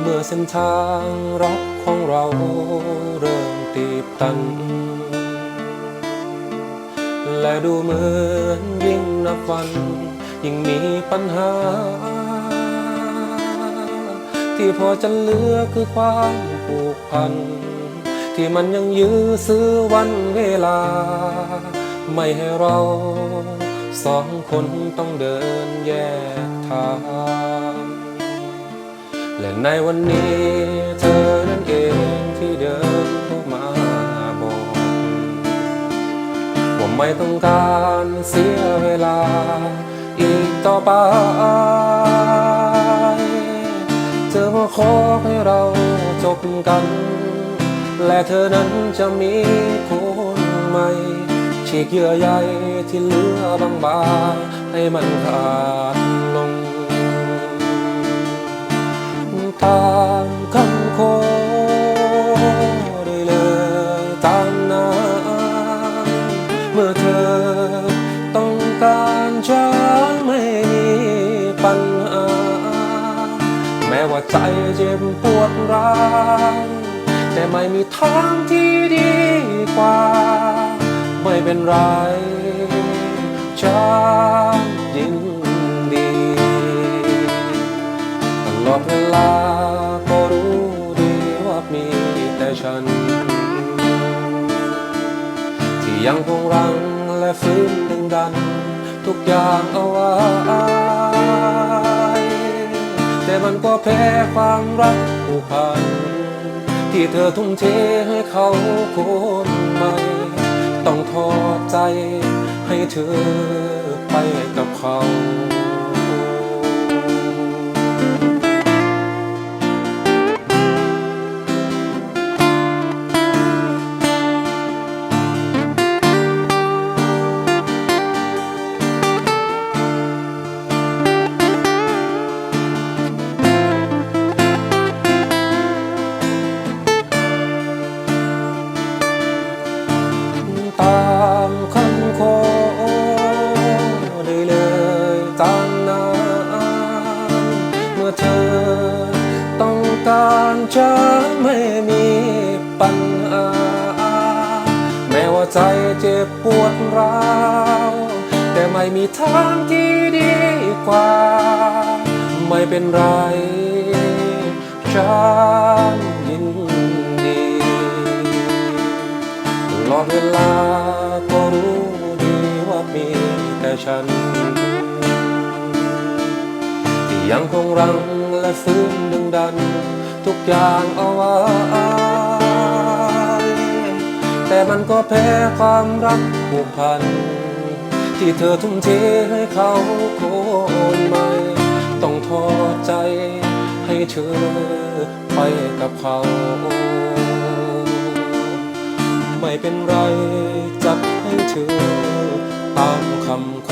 เมื่อเส้นทางรักของเราเริ่มตีบตัน และดูเหมือนยิ่งนับวัน ยิ่งมีปัญหา ที่พอจะเหลือคือความผูกพัน ที่มันยังยื้อซื้อวันเวลา ไม่ให้เราสองคนต้องเดินแยกทาง และในวันนี้เธอนั่นเองที่เดินเข้ามาบอกว่าไม่ต้องการเสียเวลาอีกต่อไปเธอมาขอให้เราจบกัน และเธอนั้นจะมีคนใหม่ฉีกเยื่อใยที่เหลือบางๆให้มันขาดลง ตามนั้นเมื่อเธอต้องการฉันไม่มีปัญหา แม้ว่าใจเจ็บปวดร้าวแต่ไม่มีทางที่ดีกว่า ไม่เป็นไรฉันยินดีตลอดเวลาก็รู้ดีว่ามีแต่ฉัน ยังคงรังและฟื้นดึงดัน ทุกอย่างเอาไว้ แต่มันก็แพ้ความรักผูกพัน ที่เธอทุ่มเทให้เขาคนใหม่ ต้องทอดใจให้เธอ การจะไม่มีปัญหา แม้ว่าใจเจ็บปวดร้าว แต่ไม่มีทางที่ดีกว่า ไม่เป็นไร ฉันยินดีตลอดเวลาก็รู้ดีว่ามีแต่ฉัน ที่ยังคงรังและฟื้น ดันทุกอย่างเอาไว้ แต่มันก็แพ้ความรักผูกพัน ที่เธอทุ่มเทให้เขาโคนใหม่ ต้องทอใจให้เธอไปกับเขา ไม่เป็นไรจัดให้เธอตามคำข